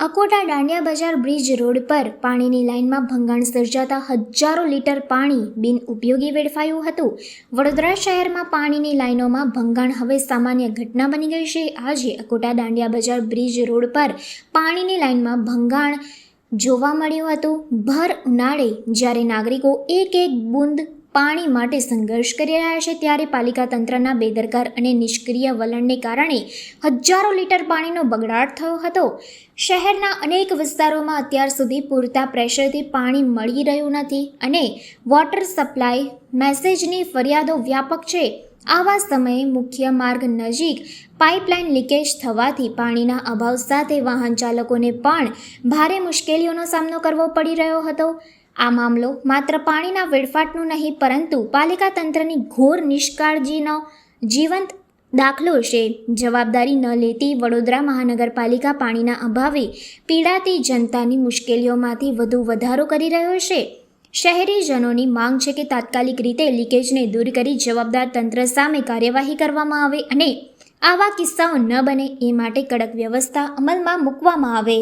અકોટા દાંડિયા બજાર bridge road પર પાણીની લાઇનમાં ભંગાણ સર્જાતા હજારો લીટર પાણી બિન ઉપયોગી વેડફાયું હતું. વડોદરા શહેરમાં પાણીની લાઇનોમાં ભંગાણ હવે સામાન્ય ઘટના બની ગઈ છે. આજે અકોટા દાંડિયા બજાર બ્રિજ રોડ પર પાણીની લાઇનમાં ભંગાણ જોવા મળ્યું હતું. ભર ઉનાળે જ્યારે નાગરિકો એક એક બૂંદ પાણી માટે સંઘર્ષ કરી રહ્યા છે ત્યારે પાલિકા તંત્રના બેદરકાર અને નિષ્ક્રિય વલણને કારણે હજારો લીટર પાણીનો બગડાટ થયો હતો. શહેરના અનેક વિસ્તારોમાં અત્યાર સુધી પૂરતા પ્રેશરથી પાણી મળી રહ્યું નથી અને વોટર સપ્લાય મેસેજની ફરિયાદો વ્યાપક છે. આવા સમયે મુખ્ય માર્ગ નજીક પાઇપલાઇન લીકેજ થવાથી પાણીના અભાવ સાથે વાહન ચાલકોને પણ ભારે મુશ્કેલીઓનો સામનો કરવો પડી રહ્યો હતો. આ મામલો માત્ર પાણીના વેડફાટનું નહીં, પરંતુ પાલિકા તંત્રની ઘોર નિષ્કાળજીનો જીવંત દાખલો છે. જવાબદારી ન લેતી વડોદરા મહાનગરપાલિકા પાણીના અભાવે પીડાતી જનતાની મુશ્કેલીઓમાંથી વધુ વધારો કરી રહ્યો છે. શહેરીજનોની માંગ છે કે તાત્કાલિક રીતે લીકેજને દૂર કરી જવાબદાર તંત્ર સામે કાર્યવાહી કરવામાં આવે અને આવા કિસ્સાઓ ન બને એ માટે કડક વ્યવસ્થા અમલમાં મૂકવામાં આવે.